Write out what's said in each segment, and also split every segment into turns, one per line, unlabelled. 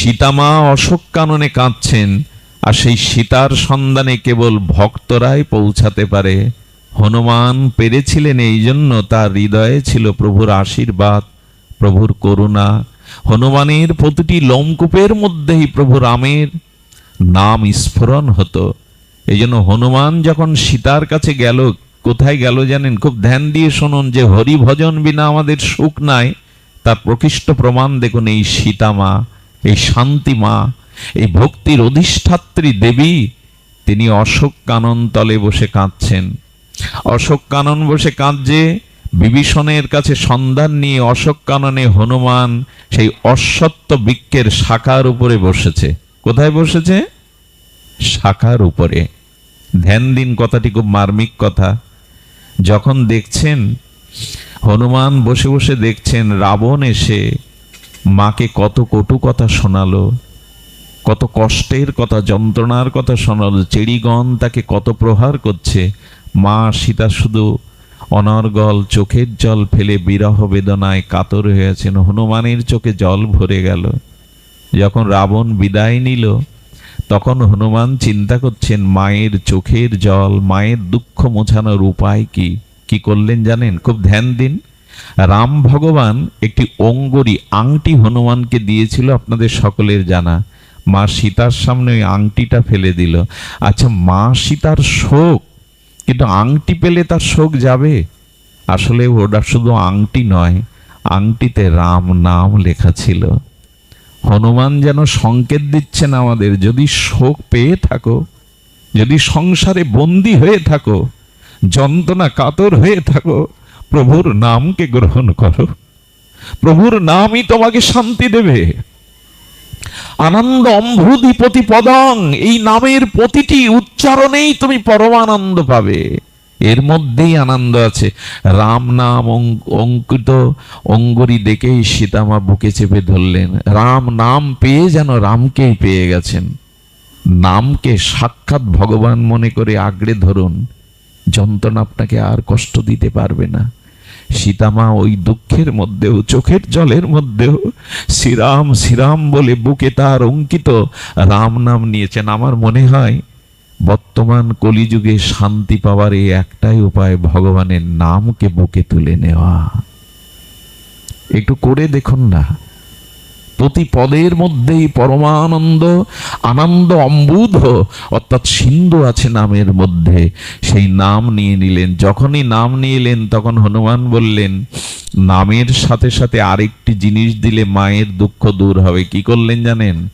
সীতামা অশোক কাননে কাঁদছেন, আর সেই সীতার সন্ধানে কেবল ভক্তরাই পৌঁছাতে পারে। হনুমান পেরেছিলেন এই জন্য তার হৃদয়ে ছিল প্রভুর আশীর্বাদ, প্রভুর করুণা। হনুমানের প্রতিটি লোমকূপের মধ্যেই প্রভু রামের নাম স্ফুরণ হতো। এই জন্য হনুমান যখন সীতার কাছে গেল, কোথায় গেল জানেন? খুব ধ্যান দিয়ে শুনুন যে হরি ভজন বিনা আমাদের সুখ নাই। তার প্রকৃষ্ট প্রমাণ দেখুন এই সীতামা। এই শান্তি মা, এই ভক্তির অধিষ্ঠাত্রী দেবী, তিনি অশোক কানন তলে বসে কাঁদছেন। অশোক কানন বসে কাঁদছে, বিভীষণের কাছে সন্ধান নিয়ে অশোক কাননে হনুমান সেই অশ্বত্থ বৃক্ষের শাখার উপরে বসেছে। কোথায় বসেছে? শাখার উপরে। ধ্যান দিন কথাটি খুব মার্মিক কথা। যখন দেখছেন, হনুমান বসে বসে দেখছেন, রাবণ এসে মাকে কত কটু কথা শোনালো, কত কষ্টের কথা, যন্ত্রণার কথা শোনালো চেড়িগণ তাকে কত প্রহার করছে। মা সীতা শুধু অনর্গল চোখের জল ফেলে বিরহ বেদনায় কাতর হয়েছেন। হনুমানের চোখে জল ভরে গেল। যখন রাবণ বিদায় নিল, তখন হনুমান চিন্তা করছেন, মায়ের চোখের জল, মায়ের দুঃখ মোছানোর উপায় কি? কি করলেন জানেন? খুব ধ্যান দিন। রাম ভগবান একটি অঙ্গরি আংটি হনুমানকে দিয়েছিল, আপনাদের সকলের জানা। মা সীতার সামনে ওই আংটিটা ফেলে দিল। আচ্ছা মা সীতার শোক, কিন্তু আংটি পেলে তার শোক যাবে? আসলে ওটা শুধু আংটি নয়, আংটিতে রাম নাম লেখা ছিল। হনুমান যেন সংকেত দিচ্ছেন আমাদের, যদি শোক পেয়ে থাকো, যদি সংসারে বন্দী হয়ে থাকো, যন্ত্রণা কাতর হয়ে থাকো প্রভুর নামকে গ্রহণ করো। প্রভুর নামই তোমাকে শান্তি দেবে। আনন্দ অম্ভুধিপতি পদং এই নামের প্রতিটি উচ্চারণেই তুমি পরমানন্দ পাবে। এর মধ্যেই আনন্দ আছে। রাম নাম অঙ্ক- অঙ্কিত অঙ্গরি দেখেই সীতামা বুকে চেপে ধরলেন। রাম নাম পেয়ে যেন রামকেই পেয়ে গেছেন। নামকে সাক্ষাৎ ভগবান মনে করে আগড়ে ধরুন। যন্ত্রণা আপনাকে আর কষ্ট দিতে পারবে না। সীতামা ওই দুঃখের মধ্যেও, চোখের জলের মধ্যেও শ্রীরাম শ্রীরাম বলে বুকে তার অঙ্কিত রাম নাম নিয়েছেন। আমার মনে হয় বর্তমান কলিযুগে শান্তি পাওয়ার এই একটাই উপায় ভগবানের নামকে বুকে তুলে নেওয়া। একটু করে দেখুন না। প্রতি পদের মধ্যেই পরমানন্দ, আনন্দ অম্বুধ, অর্থাৎ সিন্ধু আছে নামের মধ্যে। সেই নাম নিয়ে নিলেন। যখনই নাম নিয়ে এলেন, তখন হনুমান বললেন, নামের সাথে সাথে আরেকটি জিনিস দিলে মায়ের দুঃখ দূর হবে। কি করলেন জানেন?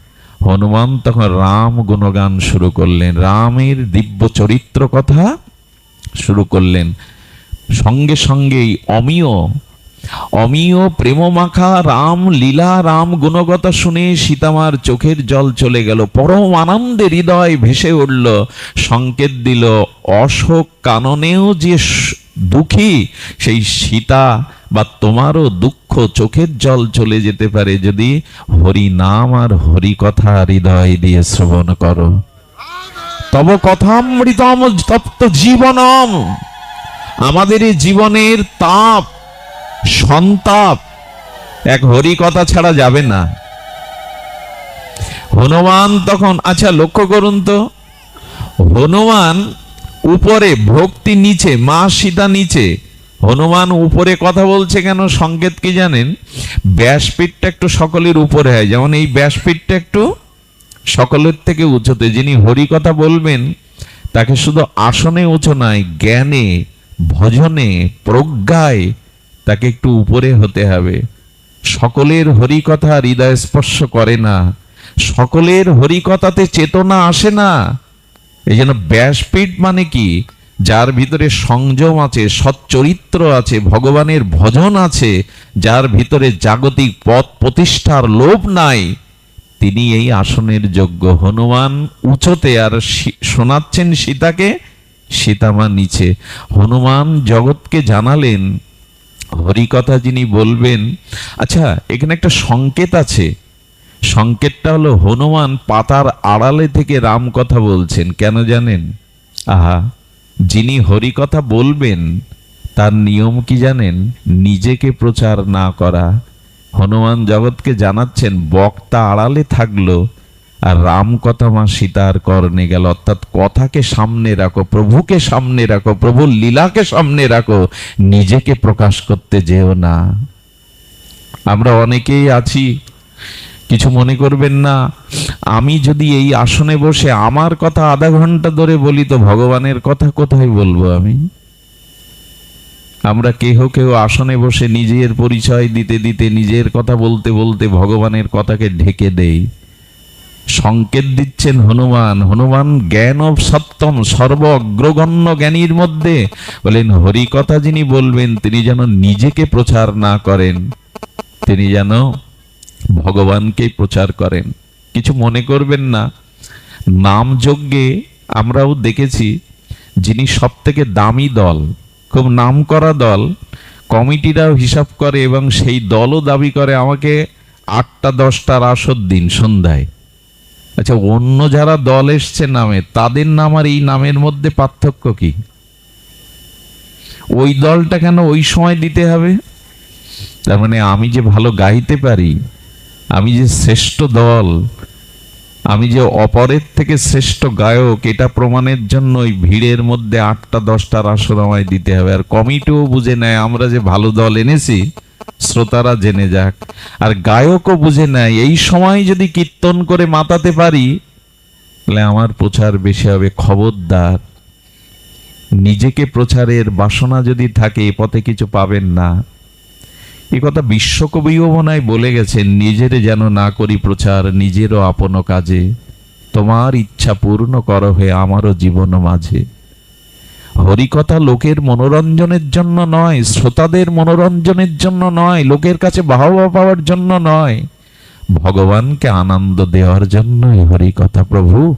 হনুমান তখন রাম গুণগান শুরু করলেন। রামের দিব্য চরিত্র কথা শুরু করলেন। সঙ্গে সঙ্গেই অমিয় অমিয় প্রেমমাখা রাম লীলা রাম গুণগতা শুনে সীতামার চোখের জল চলে গেল। পরম আনন্দে হৃদয় ভেসে উঠল। সংকেত দিল, অশোক কাননেও যে দুঃখী, সেই সীতা বা তোমারও দুঃখ চোখের জল চলে যেতে পারে। যদি হরি নাম আর হরি কথা হৃদয় দিয়ে শ্রবণ করো। তব কথামৃতম তপ্ত জীবনম। আমাদের জীবনের তাপ সন্তাপ। এক হরি কথা ছাড়া যাবে না। হনুমান তখন আচ্ছা লক্ষ্য করুন তো, হনুমান উপরে, ভক্তি নিচে, মা সীতা নিচে, হনুমান উপরে কথা বলছে কেন? সংকেত কি জানেন? ব্যাসপীঠটা একটু সকলের উপরে হয়। যেমন এই ব্যাসপীঠটা একটু সকলের থেকে উঁচুতে। যিনি হরি কথা বলবেন, তাকে শুধু আসনে উঁচু নয়, জ্ঞানে, ভজনে, প্রজ্ঞায় তাকে একটু উপরে হতে হবে। সকলের হরিকথা হৃদয় স্পর্শ করে না। সকলের হরিকথাতে চেতনা আসে না। এই জন্য ব্যাসপীঠ মানে কি? যার ভিতরে সংযম আছে, সচ্চরিত্র আছে, ভগবানের ভজন আছে, যার ভিতরে জাগতিক পথ প্রতিষ্ঠার লোভ নাই, তিনি এই আসনের যোগ্য। হনুমান উঁচতে আর শোনাচ্ছেন সীতাকে, সীতামা নিচে। হনুমান জগৎকে জানালেন হরিকথা যিনি বলবেন আচ্ছা এখানে একটা সংকেত আছে। সংকেতটা হলো হনুমান পাতার আড়ালে থেকে রাম কথা বলছেন, কেন জানেন? আহা, যিনি হরিকথা বলবেন, তার নিয়ম কি জানেন? নিজেকে প্রচার না করা। হনুমান জগৎকে জানাচ্ছেন, বক্তা আড়ালে থাকল আর রাম কথা মা সীতার কর্ণে গেল। অর্থাৎ কথাকে সামনে রাখো, প্রভুকে সামনে রাখো, প্রভুর লীলাকে সামনে রাখো, নিজেকে প্রকাশ করতে যেও না। আমরা অনেকেই আছি, কিছু মনে করবেন না। আমি যদি এই আসনে বসে আমার কথা আধা ঘণ্টা ধরে বলি তো ভগবানের কথা কোথায় বলব আমি? আমরা কেহ কেউ আসনে বসে নিজের পরিচয় দিতে দিতে, নিজের কথা বলতে বলতে ভগবানের কথাকে ঢেকে দেই। সংকেত দিচ্ছেন হনুমান হনুমান, জ্ঞান অব সপ্তম সর্ব অগ্রগণ্য জ্ঞানীর মধ্যে। বলেন, হরি কথা যিনি বলবেন, তিনি যেন নিজেকে প্রচার না করেন। তিনি যেন ভগবানকে প্রচার করেন। কিছু মনে করবেন না। নাম যজ্ঞে আমরাও দেখেছি, যিনি সব থেকে দামি দল, খুব নাম করা দল। কমিটিরাও হিসাব করে এবং সেই দলও দাবি করে, আমাকে আটটা দশটার আসর দিন, সন্ধ্যায় আচ্ছা অন্য যারা দল এসছে নামে, তাদের নাম আর এই নামের মধ্যে পার্থক্য কি? ওই দলটা কেন ওই সময় দিতে হবে? তার মানে আমি যে ভালো গাইতে পারি, আমি যে শ্রেষ্ঠ দল আমি যে অপরের থেকে শ্রেষ্ঠ গায়ক, এটা প্রমাণের জন্য ওই ভিড়ের মধ্যে আটটা দশটার আসর আমায় দিতে হবে। আর কমিটিও বুঝে নেয়, আমরা যে ভালো দল এনেছি, শ্রোতারা জেনে যাক। আর গায়কও বুঝে নেয়, এই সময় যদি কীর্তন করে মাতাতে পারি, তাহলে আমার প্রচার বেশি হবে। খবরদার, নিজেকে প্রচারের বাসনা যদি থাকে, এ পথে কিছু পাবেন না। এ কথা বিশ্বকবিও মনে বলে গেছেন, নিজের যেন না করি প্রচার, নিজেরও আপন কাজে। তোমার ইচ্ছা পূর্ণ কর হয়ে আমারও জীবন মাঝে। হরিকথা লোকের মনোরঞ্জনের জন্য নয়, শ্রোতাদের মনোরঞ্জনের জন্য নয়, লোকের কাছে বাহবা পাওয়ার জন্য নয়। ভগবানকে আনন্দ দেওয়ার জন্যই হরিকথা প্রভু।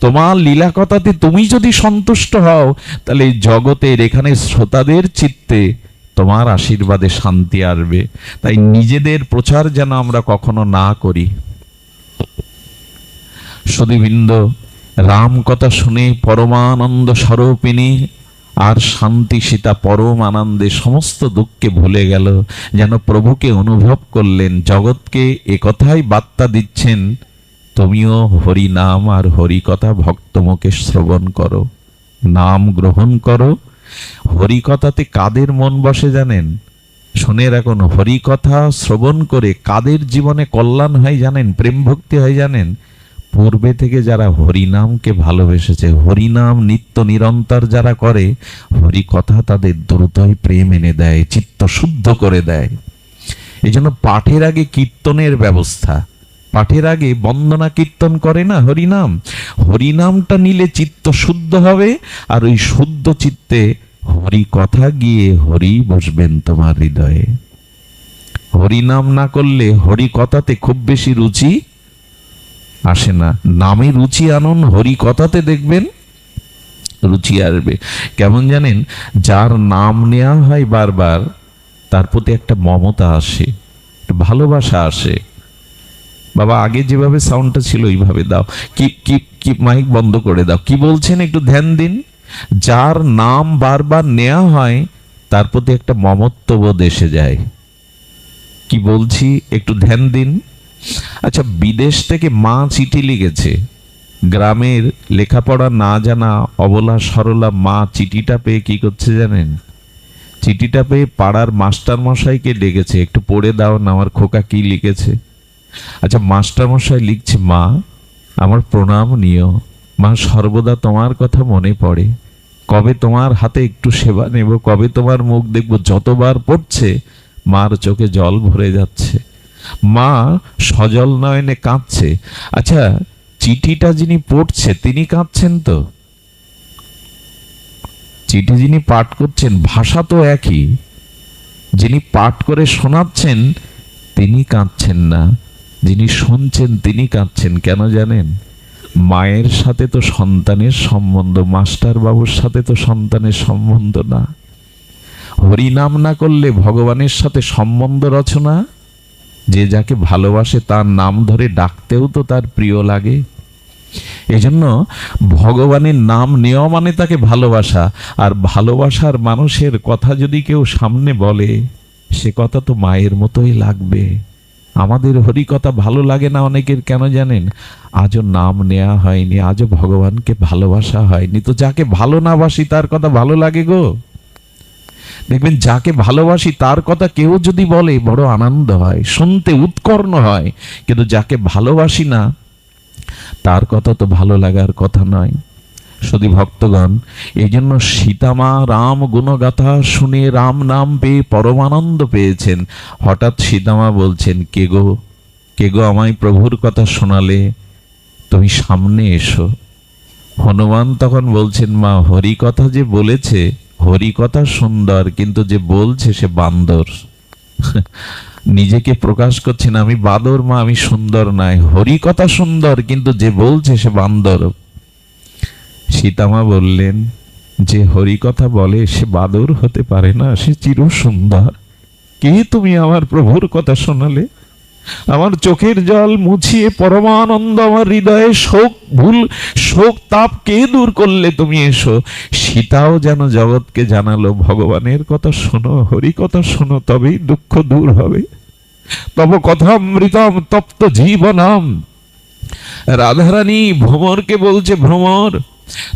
তোমার লীলা কথাতে তুমি যদি সন্তুষ্ট হও, তাহলে জগতের এখানে শ্রোতাদের চিত্তে তোমার আশীর্বাদে শান্তি আসবে। তাই নিজেদের প্রচার যেন আমরা কখনো না করি। সুদীবৃন্দ রাম কথা শুনে পরমানন্দ স্বরূপিনী আর শান্তি সীতা পরম আনন্দে সমস্ত দুঃখকে ভুলে গেল যেন প্রভুকে অনুভব করলেন জগৎকে একথাই বার্তা দিচ্ছেন তুমিও হরি নাম আর হরি কথা ভক্তমুখে শ্রবণ করো নাম গ্রহণ করো হরি কথাতে কাদের মন বসে জানেন? শুনে রাখুন হরিকথা শ্রবণ করে কাদের জীবনে কল্যাণ হয় জানেন? প্রেম ভক্তি হয় জানেন? পূর্বে থেকে যারা হরিনামকে ভালোবেসেছে, হরিনাম নিত্য নিরন্তর যারা করে হরি কথা তাদের দ্রুতই প্রেম এনে দেয়, চিত্ত শুদ্ধ করে দেয়। এই জন্য পাঠের আগে কীর্তনের ব্যবস্থা পাঠের আগে বন্দনা কীর্তন করে না হরিনাম? হরিনামটা নিলে চিত্ত শুদ্ধ হবে, আর ওই শুদ্ধ চিত্তে হরি কথা গিয়ে হরি বসবেন তোমার হৃদয়ে। হরিনাম না করলে হরি কথাতে খুব বেশি রুচি আসে না। নামে রুচি আনুন, হরি কথাতে দেখবেন রুচি আসবে। কেমন জানেন? যার নাম নেওয়া হয় বারবার, তার প্রতি একটা মমতা আসে ভালোবাসা আসে। বাবা, আগে যেভাবে সাউন্ডটা ছিল ওইভাবে দাও। কি কি কি মাইক বন্ধ করে দাও। কি বলছেন একটু ধ্যান দিন। যার নাম বারবার নেওয়া হয়, তার প্রতি একটা মমত্ববোধ এসে যায়। কি বলছি? একটু ধ্যান দিন। আচ্ছা বিদেশ থেকে মা চিঠি লিখেছে। গ্রামের লেখাপড়া না জানা, অবলা সরলা মা চিঠিটা পেয়ে কি করছে জানেন? চিঠিটা পেয়ে পাড়ার মাস্টার মশাইকে ডেকেছে। একটু পড়ে দাও না, আমার খোকা কি লিখেছে। আচ্ছা মাস্টার মশাই লিখছে, মা, আমার প্রণাম নিও। মা, সর্বদা তোমার কথা মনে পড়ে। কবে তোমার হাতে একটু সেবা নেব, কবে তোমার মুখ দেখব যতবার পড়ছে, মার চোখে জল ভরে যাচ্ছে। মা, সজল নয়নে কাঁদছে। আচ্ছা চিঠিটা যিনি পড়ছে, তিনি কাঁদছেন তো? চিঠি যিনি পাঠ করছেন, ভাষা তো একই। যিনি পাঠ করে শোনাচ্ছেন, তিনি কাঁদছেন না। যিনি শুনছেন তিনি কাঁদছেন, কেন জানেন? মায়ের সাথে তো সন্তানের সম্বন্ধ মাস্টার বাবুর সাথে তো সন্তানের সম্বন্ধ না। হরিনাম না করলে ভগবানের সাথে সম্বন্ধ রচনা? যে যাকে ভালোবাসে তার নাম ধরে ডাকতেও তো তার প্রিয় লাগে। এজন্য ভগবানের নাম নেওয়া মানে তাকে ভালোবাসা, আর ভালোবাসার মানুষের কথা যদি কেউ সামনে বলে, সে কথা তো মায়ের মতোই লাগবে। আমাদের হরিকথা ভালো লাগে না অনেকের, কেন জানেন? আজও নাম নেওয়া হয়নি, আজও ভগবানকে ভালোবাসা হয়নি। তো যাকে ভালো না বাসি, তার কথা ভালো লাগে গো। দেখবেন, যাকে ভালোবাসি, তার কথা কেউ যদি বলে, বড় আনন্দ হয়, শুনতে উৎকর্ণ হয়। কিন্তু যাকে ভালোবাসি না, তার কথা তো ভালো লাগার কথা নয়। শুধু ভক্তগণ এই জন্য সীতামা রাম গুণগাথা শুনে রাম নাম পেয়ে পরমানন্দ পেয়েছেন। হঠাৎ সীতামা বলছেন, কে গো? কে গো আমায় প্রভুর কথা শোনালে? তুমি সামনে এসো। হনুমান তখন বলছেন, মা হরি কথা যে বলেছে হরি কথা সুন্দর, কিন্তু যে বলছে সে বান্দর। নিজেকে প্রকাশ করছেন, আমি বাদর, মা, আমি সুন্দর নাই হরি কথা সুন্দর, কিন্তু যে বলছে সে বান্দর। সীতামা বললেন, যে হরি কথা বলে, সে বাদর হতে পারে না, সে চির সুন্দর কে তুমি আমার প্রভুর কথা শোনালে? আমার চোখের জল মুছিয়ে পরমানন্দ, আমার হৃদয়ে শোক ভুল, শোক তাপ কে দূর করলে তুমি এসো? সীতাও যেন জগৎকে জানালো, ভগবানের কথা শোনো, হরি কথা শোনো, তবেই দুঃখ দূর হবে। তব কথামৃতম তপ্ত জীবনাম। রাধারানী ভ্রমরকে বলছে, ভ্রমর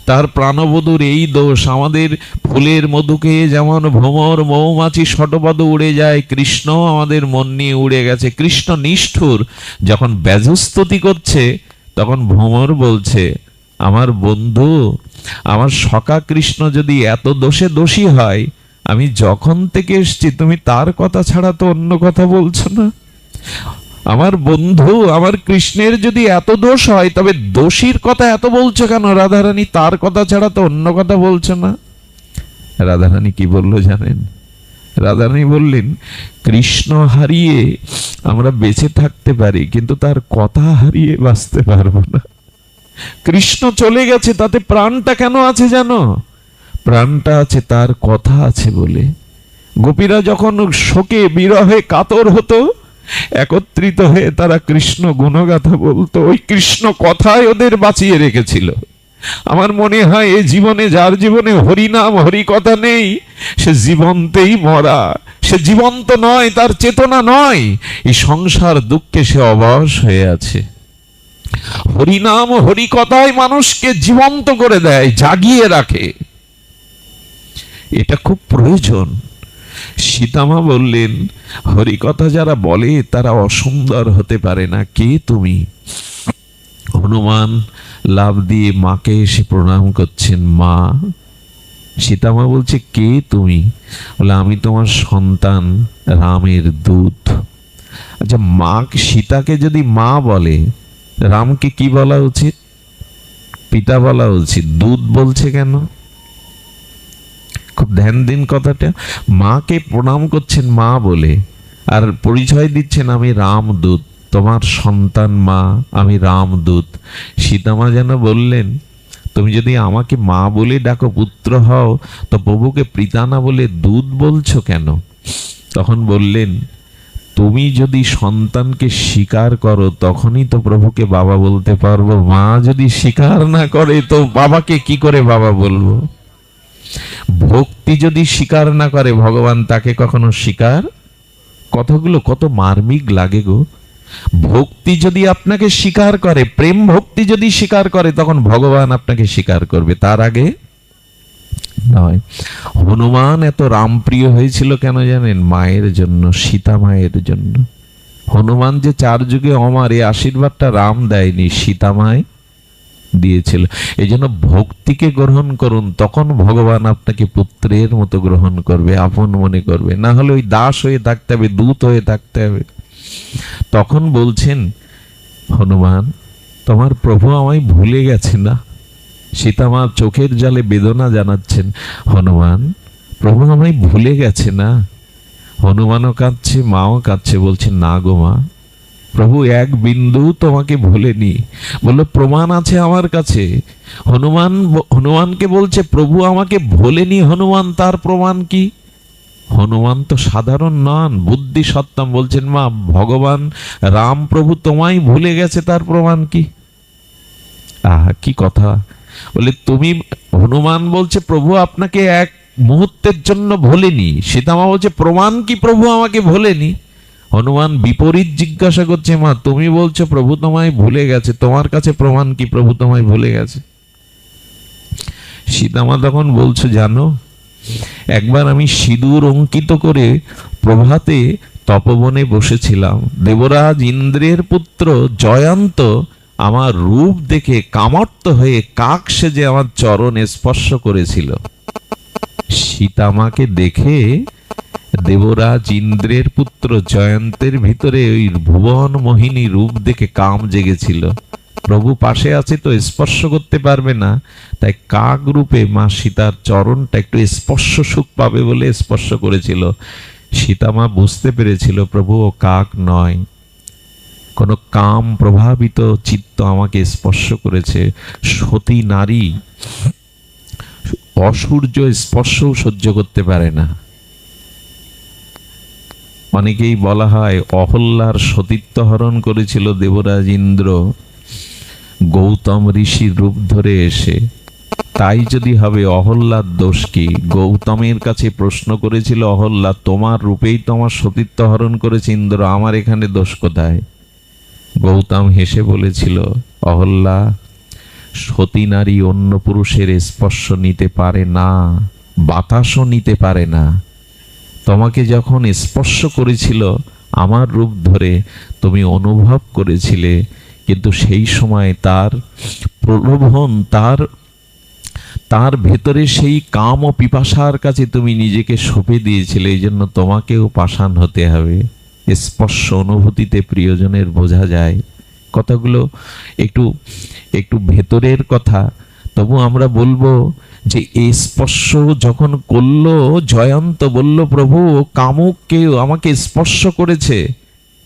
তার প্রাণবধূর এই দোষ আমাদের ফুলের মধুকে যেমন ভ্রমর মৌমাছি শটপদ উড়ে যায়, কৃষ্ণ আমাদের মন নিয়ে উড়ে গেছে। কৃষ্ণ নিষ্ঠুর, যখন ব্যাজস্তুতি করছে, তখন ভ্রমর বলছে, আমার বন্ধু, আমার সকা কৃষ্ণ যদি এত দোষে দোষী হয়, আমি যখন থেকে এসছি, তুমি তার কথা ছাড়া তো অন্য কথা বলছো না? আমার বন্ধু, আমার কৃষ্ণের যদি এত দোষ হয়, তবে দোষীর কথা এত বলছো কেন? রাধারানী তার কথা ছাড়া তো অন্য কথা বলছো না। রাধারানী কি বলল জানেন? রাধারানী বললেন, কৃষ্ণ হারিয়ে আমরা বেঁচে থাকতে পারি, কিন্তু তার কথা হারিয়ে বাঁচতে পারব না। কৃষ্ণ চলে গেছে, তাতে প্রাণটা কেন আছে জানো? প্রাণটা আছে, তার কথা আছে বলে। গোপীরা যখন শোকে বিরহে কাতর হতো একত্রিত হয়ে তারা কৃষ্ণ গুণগাথা বলতো, ওই কৃষ্ণ কথায় ওদের বাঁচিয়ে রেখেছিল। আমার মনে হয় এই জীবনে যার জীবনে হরিনাম হরি কথা নেই, সে জীবন্তেই মরা। সে জীবন্ত নয়, তার চেতনা নয়, এই সংসার দুঃখে সে অবশ হয়ে আছে। হরিনাম হরি কথায় মানুষকে জীবন্ত করে দেয়, জাগিয়ে রাখে। এটা খুব প্রয়োজন। সীতামা বললেন হরিকথা যারা বলে, তারা অসুন্দর হতে পারে না। কে তুমি? হনুমান লাভ দিয়ে মাকে এসে প্রণাম করছেন, মা। সীতামা বলছে, কে তুমি? বলে, আমি তোমার সন্তান, রামের দূত। আচ্ছা মা সীতাকে যদি মা বলে, রামকে কি বলা উচিত? পিতা বলা উচিত? দুধ বলছে কেন? খুব ধ্যান দিন কথাটা। মাকে প্রণাম করছেন মা বলে, আর পরিচয় দিচ্ছেন আমি রামদূত, তোমার সন্তান মা, আমি রামদূত। সীতামা যেন বললেন, তুমি যদি আমাকে মা বলে ডাকো পুত্র হও, তো প্রভুকে পিতানা বলে দুধ বলছো কেন? তখন বললেন, তুমি যদি সন্তানকে স্বীকার করো, তখনই তো প্রভুকে বাবা বলতে পারব। মা যদি স্বীকার না করে, তো বাবাকে কি করে বাবা বলব? ভক্তি যদি স্বীকার না করে, ভগবান তাকে কখনো স্বীকার? কথাগুলো কত মার্মিক লাগে গো। ভক্তি যদি আপনাকে স্বীকার করে, প্রেম ভক্তি যদি স্বীকার করে, তখন ভগবান আপনাকে স্বীকার করবে। তার আগে নয়। হনুমান এত রামপ্রিয় হয়েছিল কেন জানেন? মায়ের জন্য, সীতা মায়ের জন্য। হনুমান যে চার যুগে অমার এই আশীর্বাদটা রাম দেয়নি সীতামায় দিয়েছিল। এই জন্য ভক্তিকে গ্রহণ করুন, তখন ভগবান আপনাকে পুত্রের মতো গ্রহণ করবে, আপন মনে করবে। না হলে ওই দাস হয়ে থাকতে হবে, দূত হয়ে থাকতে হবে। তখন বলছেন, হনুমান, তোমার প্রভু আমায় ভুলে গেছে না? সীতামা চোখের জলে বেদনা জানাচ্ছেন, হনুমান, প্রভু আমায় ভুলে গেছে না? হনুমানও কাঁদছে, মাও কাঁদছে, বলছে, না গো মা প্রভু, এক বিন্দু তোমাকে ভুলেনি। বলল, প্রমাণ আছে আমার কাছে। হনুমান হনুমানকে বলছে, প্রভু আমাকে ভোলেনি, হনুমান, তার প্রমাণ কি? হনুমান তো সাধারণ নন, বুদ্ধি সত্তম। বলছেন, মা, ভগবান রাম প্রভু তোমায় ভুলে গেছে, তার প্রমাণ কি? আহা, কি কথা। বলে, তুমি হনুমান বলছে, প্রভু আপনাকে এক মুহূর্তের জন্য ভোলেনি। সীতামা বলছে, প্রমাণ কি প্রভু আমাকে ভোলেনি? হনুমান বিপরীত জিজ্ঞাসা করছে, মা, তুমি বলছো প্রভু তোমায় ভুলে গেছে, তোমার কাছে প্রমাণ কি প্রভু তোমায় ভুলে গেছে? সীতামা তখন বলছো, জানো, একবার আমি সিঁদুর অঙ্কিত করে প্রভাতে তপবনে বসেছিলাম। দেবরাজ ইন্দ্রের পুত্র জয়ন্ত আমার রূপ দেখে কামর্ত হয়ে কাক সেজে আমার চরণ স্পর্শ করেছিল। সীতামাকে দেখে দেবরাজ ইন্দ্রের পুত্র জয়ন্তের ভিতরে ওই ভুবন মোহিনী রূপ দেখে কাম জেগেছিল। প্রভু পাশে আছে তো স্পর্শ করতে পারবে না, তাই কাক রূপে মা সীতার চরণটা একটু স্পর্শ সুখ পাবে বলে স্পর্শ করেছিল। সীতামা বুঝতে পেরেছিল, প্রভু, ও কাক নয়। কোন কাম প্রভাবিত চিত্ত আমাকে স্পর্শ করেছে। সতী নারী অসূর্য স্পর্শও সহ্য করতে পারে না। অনেকেই বলা হয় অহল্যার সতীত্ব হরণ করেছিল দেবরাজ ইন্দ্র। গৌতম ঋষির রূপ ধরে এসে। তাই যদি হবে অহল্লার দোষ কি? গৌতমের কাছে প্রশ্ন করেছিল অহল্লা তোমার রূপেই তোমার সতীত্ব হরণ করেছে ইন্দ্র, আমার এখানে দোষ কোথায়? গৌতম হেসে বলেছিল অহল্লা সতী নারী অন্য পুরুষের স্পর্শ নিতে পারে না, বাতাসও নিতে পারে না তোমাকে যখন স্পর্শ করেছিল আমার রূপ ধরে, তুমি অনুভব করেছিলে। কিন্তু সেই সময় তার প্রলোভন, তার তার ভেতরে সেই কাম ও পিপাসার কাছে তুমি নিজেকে সঁপে দিয়েছিলে। এই জন্য তোমাকেও পাষাণ হতে হবে। স্পর্শ অনুভূতিতে প্রিয়জনের বোঝা যায়। কথাগুলো একটু একটু ভেতরের কথা। তবু আমরা বলব যে এই স্পর্শ যখন করল, জয়ন্ত বলল, প্রভু, কামুক কেউ আমাকে স্পর্শ করেছে।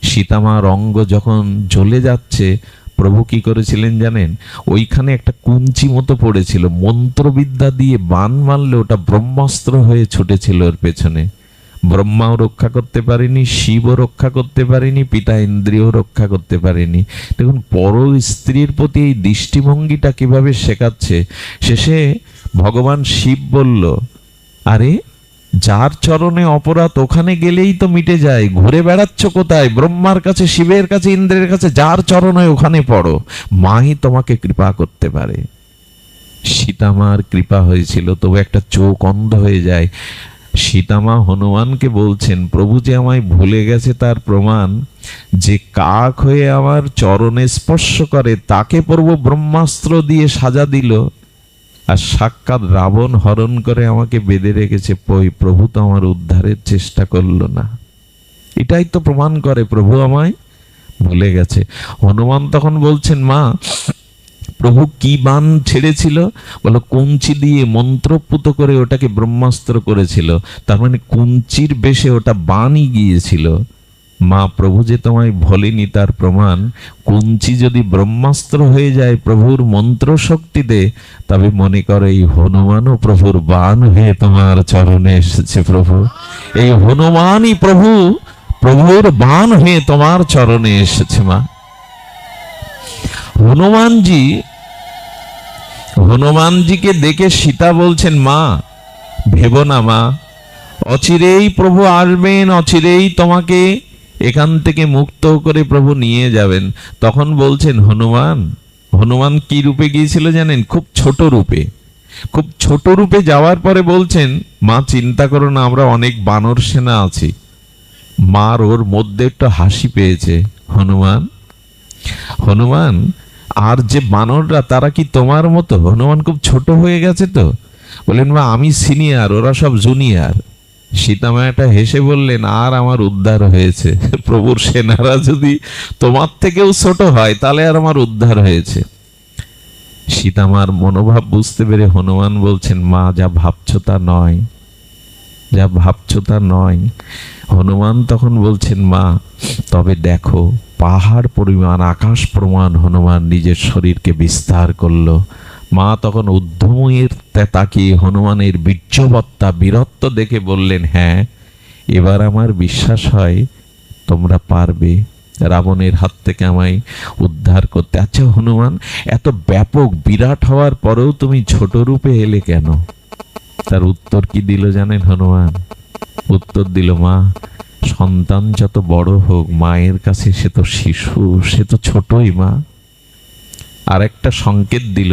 সীতামার অঙ্গ যখন জ্বলে যাচ্ছে, প্রভু কি করেছিলেন জানেন? ওইখানে একটা কুঞ্চি মতো পড়েছিল, মন্ত্রবিদ্যা দিয়ে বান মারলে ওটা ব্রহ্মাস্ত্র হয়ে ছুটেছিল ওর পেছনে। ব্রহ্মাও রক্ষা করতে পারেনি, শিবও রক্ষা করতে পারেনি, পিতা ইন্দ্রিয় রক্ষা করতে পারেনি। দেখুন, পর স্ত্রীর প্রতি এই দৃষ্টিভঙ্গিটা কীভাবে শেখাচ্ছে? শেষে ভগবান শিব বলল, আরে, যার চরণে অপরাধ ওখানে গেলেই তো মিটে যায়। ঘুরে বেড়াচ্ছ কোথায়? ব্রহ্মার কাছে, শিবের কাছে, ইন্দ্রের কাছে, যার চরণে ওখানে পড়ো। মাই তোমাকে কৃপা করতে পারে। সীতামার কৃপা হয়েছিল, তবু একটা চোখ অন্ধ হয়ে যায়। সীতামা হনুমানকে বলছেন, প্রভু যে আমায় ভুলে গেছে তার প্রমাণ, যে কাক হয়ে আমার চরণে স্পর্শ করে, তাকে পর্ব ব্রহ্মাস্ত্র দিয়ে সাজা দিল। আর সাক্ষাৎ রাবণ হরণ করে আমাকে বেঁধে রেখেছে। পই, প্রভু তো আমার উদ্ধারের চেষ্টা করল না। এটাই তো প্রমাণ করে, প্রভু আমায় ভুলে গেছে। হনুমান তখন বলছেন, মা, প্রভু কি বান ছেড়েছিল? বলো, কুঞ্চি দিয়ে মন্ত্রপুত করে ওটাকে ব্রহ্মাস্ত্র করেছিল। তার মানে কুঞ্চির বেশে ওটা বানই গিয়েছিল। মা প্রভু যে তোমায় ভোলেনি তার প্রমাণ, কুঞ্চি যদি ব্রহ্মাস্ত্র হয়ে যায় প্রভুর মন্ত্র শক্তিতে তবে মনে করো এই হনুমানও প্রভুর বান হয়ে তোমার চরণে এসেছে প্রভু। এই হনুমানই প্রভু, প্রভুর বান হয়ে তোমার চরণে এসেছে মা। হনুমানজি, হনুমানজিকে দেখে সীতা বলছেন, মা, ভেব না মা, অচিরেই প্রভু আসবেন, অচিরেই তোমাকে এখান থেকে মুক্ত করে প্রভু নিয়ে যাবেন। তখন বলছেন, হনুমান হনুমান কি রূপে গিয়েছিল জানেন? খুব ছোট রূপে। খুব ছোট রূপে যাওয়ার পরে বলছেন, মা, চিন্তা করো না, আমরা অনেক বানর সেনা আছি। মার ওর মধ্যে একটু হাসি পেয়েছে। হনুমান হনুমান, আর যে বানররা, তারা কি তোমার মতো? হনুমান খুব ছোট হয়ে গেছে তো? বললেন, মা, আমি সিনিয়র, ওরা সব জুনিয়র। সীতামায়াটা হেসে বললেন, আর আমার উদ্ধার হয়েছে। প্রভুর সেনারা যদি তোমার থেকেও ছোট হয়, তাহলে আর আমার উদ্ধার হয়েছে। সীতামার মনোভাব বুঝতে পেরে হনুমান বলছেন, মা, যা ভাবছ তা নয়। যা ভাবছ তা নয়। হনুমান তখন বলছেন, মা, তবে দেখো, পাহাড় পরিমাণ, আকাশ প্রমাণ হনুমান নিজের শরীরকে বিস্তার করল। মা তখন উদ্ধমের তাকিয়ে হনুমানের বীর্যবত্তা বীরত্ব দেখে বললেন হ্যাঁ এবার আমার বিশ্বাস হয় তোমরা পারবে। রাবণের হাত থেকে আমায় উদ্ধার করতে। আচ্ছা হনুমান, এত ব্যাপক বিরাট হওয়ার পরেও তুমি ছোট রূপে এলে কেন? তার উত্তর কি দিল জানেন হনুমান? উত্তর দিল, মা, সন্তান যত বড় হোক, মায়ের কাছে সে তো শিশু, সে তো ছোটই মা। আর একটা সংকেত দিল,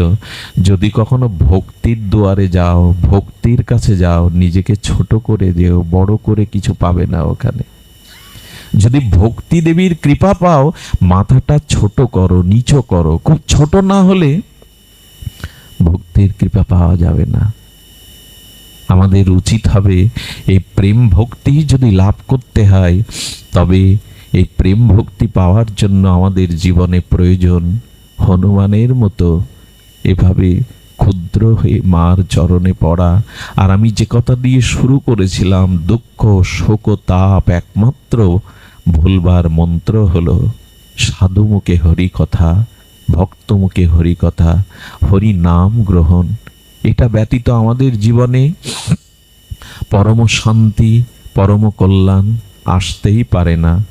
যদি কখনো ভক্তির দুয়ারে যাও, ভক্তির কাছে যাও, নিজেকে ছোট করে যেও, বড় করে কিছু পাবে না ওখানে। যদি ভক্তি দেবীর কৃপা পাও, মাথাটা ছোট করো, নিচু করো, খুব ছোট না হলে ভক্তির কৃপা পাওয়া যাবে না। আমাদের উচিত হবে এই প্রেম ভক্তি যদি লাভ করতে হয়, তবে এই প্রেম ভক্তি পাওয়ার জন্য আমাদের জীবনে প্রয়োজন হনুমানের মতো এভাবে ক্ষুদ্র হয়ে মার চরণে পড়া। আর আমি যে কথা দিয়ে শুরু করেছিলাম, দুঃখ, শোক তাপ একমাত্র ভুলবার মন্ত্র হলো, সাধু মুখে হরি কথা, ভক্ত মুখে হরি কথা, হরি নাম গ্রহণ। এটা ব্যতীত আমাদের জীবনে পরম শান্তি, পরম কল্যাণ আসতেই পারে না।